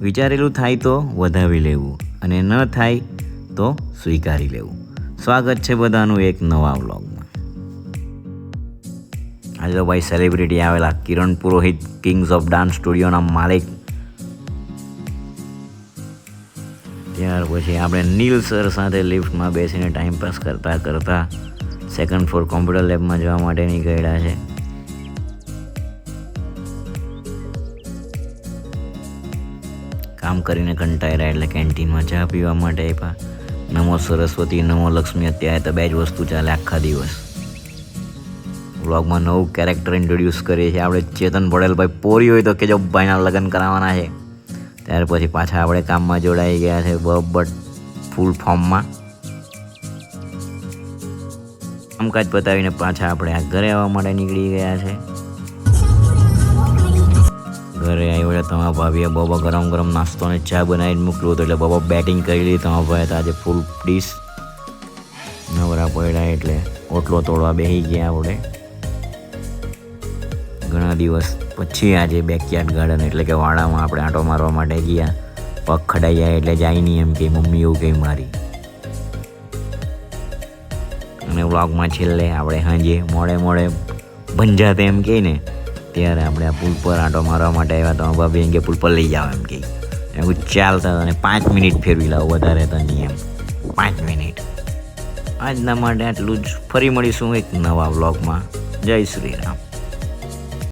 વિચારેલું થાય તો વધાવી લેવું અને ન થાય તો સ્વીકારી લેવું. સ્વાગત છે બધાનું એક નવા વ્લોગમાં. આજે તો ભાઈ સેલિબ્રિટી આવેલા, Kiran Purohit kings of dance સ્ટુડિયોના માલિક. ત્યાર પછી આપણે નીલ સર સાથે લિફ્ટમાં બેસીને ટાઈમ પાસ કરતા કરતા સેકન્ડ ફ્લોર કોમ્પ્યુટર લેબમાં જવા માટે નીકળ્યા છે. કામ કરીને કંટાળ્યા એટલે કેન્ટીનમાં ચા પીવા માટે આપ્યા નમો સરસ્વતી, નમો લક્ષ્મી, અત્યારે તો બે જ વસ્તુ ચાલે આખા દિવસ. વ્લોગમાં નવું કેરેક્ટર ઇન્ટ્રોડ્યુસ કરીએ છીએ. આપણે ચેતન પટેલભાઈ પોરી હોય તો કે જો ભાઈના લગ્ન કરાવવાના છે. ત્યાર પછી પાછા આપણે કામમાં જોડાઈ ગયા છે બટ ફૂલ ફોર્મમાં કામકાજ પતાવીને પાછા આપણે આ ઘરે આવવા માટે નીકળી ગયા છે. તમારા ભાભીએ બાબા ગરમ ગરમ નાસ્તો અને ચા બનાવીને મોકલું હતું એટલે બાબા બેટિંગ કરી લીધી. તમારા ભાઈ આજે ફૂલ ડીશ નવરા પડ્યા એટલે ઓટલો તોડવા બેસી ગયા આપણે ઘણા દિવસ પછી આજે બેકયાર્ડ ગાર્ડન એટલે કે વાડામાં આપણે આંટો મારવા માટે ગયા. પગ ખડાઈ જાય એટલે જાય નહીં એમ કે મમ્મી એવું કંઈ મારી. અને વ્લોગમાં છેલ્લે આપણે સાંજે મોડે મોડે ભંજાતે એમ કહે ને ત્યારે આપણે આ પુલ પર આંટો મારવા માટે આવ્યા તો ભાભી એમ કે પુલ પર લઈ જાઓ એમ કે. એવું ચાલતા અને પાંચ મિનિટ ફેરવી લાવો, વધારે તો નહીં એમ. પાંચ મિનિટ. આજના માટે આટલું જ. ફરી મળીશું એક નવા વ્લોગમાં. જય શ્રી રામ.